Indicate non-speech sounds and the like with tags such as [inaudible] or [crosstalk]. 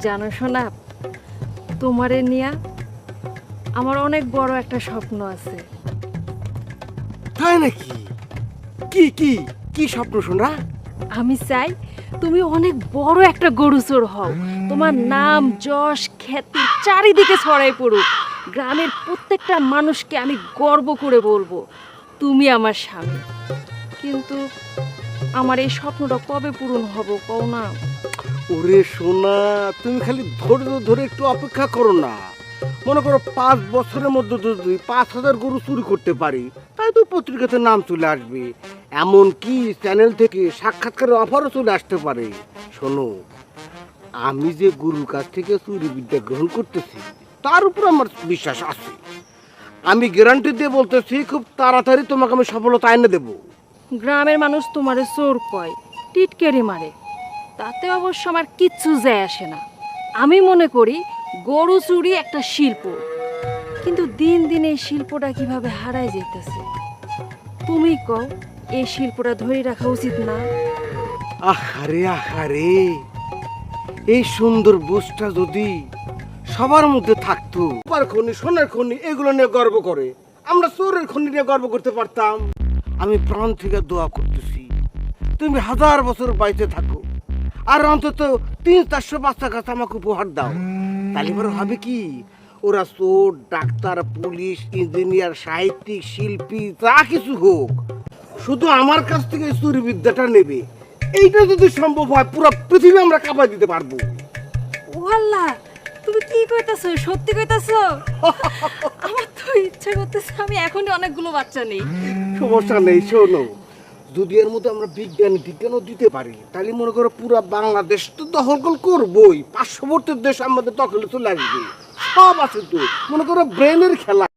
জানো শোনা তোমারে নিয়া আমার অনেক বড় একটা স্বপ্ন আছে। তাই নাকি? কি কি কি স্বপ্ন শোনা আমি চাই তুমি অনেক বড় একটা গরু চোর হও। তোমার নাম যশ খ্যাতি চারিদিকে ছড়াই পড়ুক। গ্রামের প্রত্যেকটা মানুষকে আমি গর্ব করে বলব তুমি আমার স্বামী। কিন্তু আমার এই স্বপ্নটা কবে পূরণ হব কও না? ওরে সোনা, তুমি খালি ধৈর্য ধরে একটু অপেক্ষা করো না। মনে করো পাঁচ বছরের মধ্যে যদি পাঁচ হাজার গরু চুরি করতে পারি তাই তো পত্রিকাতে নাম চলে আসবে। এমন কি চ্যানেল থেকে সাক্ষাৎকারের অফারও চলে আসতে পারে? শোনো, আমি যে গুরুর কাছ থেকে চুরি বিদ্যা গ্রহণ করতেছি, তার উপর আমার বিশ্বাস আছে। আমি গ্যারান্টি দিয়ে বলতেছি, খুব তাড়াতাড়ি তোমাকে আমি সফলতা এনে দেবো। গ্রামের মানুষ তোমারে চোর কয়, টিটকেরি মারে। তাতে অবশ্য আমার কিচ্ছু যায় আসে না। আমি মনে করি গরু চুরি একটা শিল্প। কিন্তু দিন দিন এই শিল্পটা কীভাবে হারায় যেতেছে? তুমি কও, এই শিল্পটা ধরে রাখা উচিত না? আহারে আহারে। এই সুন্দর বুঝটা যদি সবার মধ্যে থাকতো খনি, সোনার খনি, এগুলো নিয়ে গর্ব করে। আমরা চোরের খনি নিয়ে গর্ব করতে পারতাম। আমি প্রাণ থেকে দোয়া করতেছি। তুমি হাজার বছর বাইতে থাকো। আর অন্তত তিন চারশো বাচ্চা কাছে আমাকে উপহার দাও। তাহলে হবে কি? ওরা চোর ডাক্তার পুলিশ ইঞ্জিনিয়ার সাহিত্যিক শিল্পী যা কিছু হোক শুধু আমার কাছ থেকে চুরি বিদ্যাটা নেবে। এইটা যদি সম্ভব হয় পুরো পৃথিবী আমরা কাবাই দিতে পারব। ও আল্লাহ তুমি কি কইতাছো? সত্যি কইতাছো? [laughs] আমার তো ইচ্ছা করতেছে আমি এখনই অনেকগুলো বাচ্চা নেই। সমস্যা নেই, শোনো। যদি এর মধ্যে আমরা বিজ্ঞান, বিজ্ঞানও দিতে পারি, তাহলে মনে করো পুরো বাংলাদেশ তো দখল করবই। পার্শ্ববর্তী দেশ আমাদের দখলে চলে আসবে। সব আছে তো। মনে করো ব্রেনের খেলা।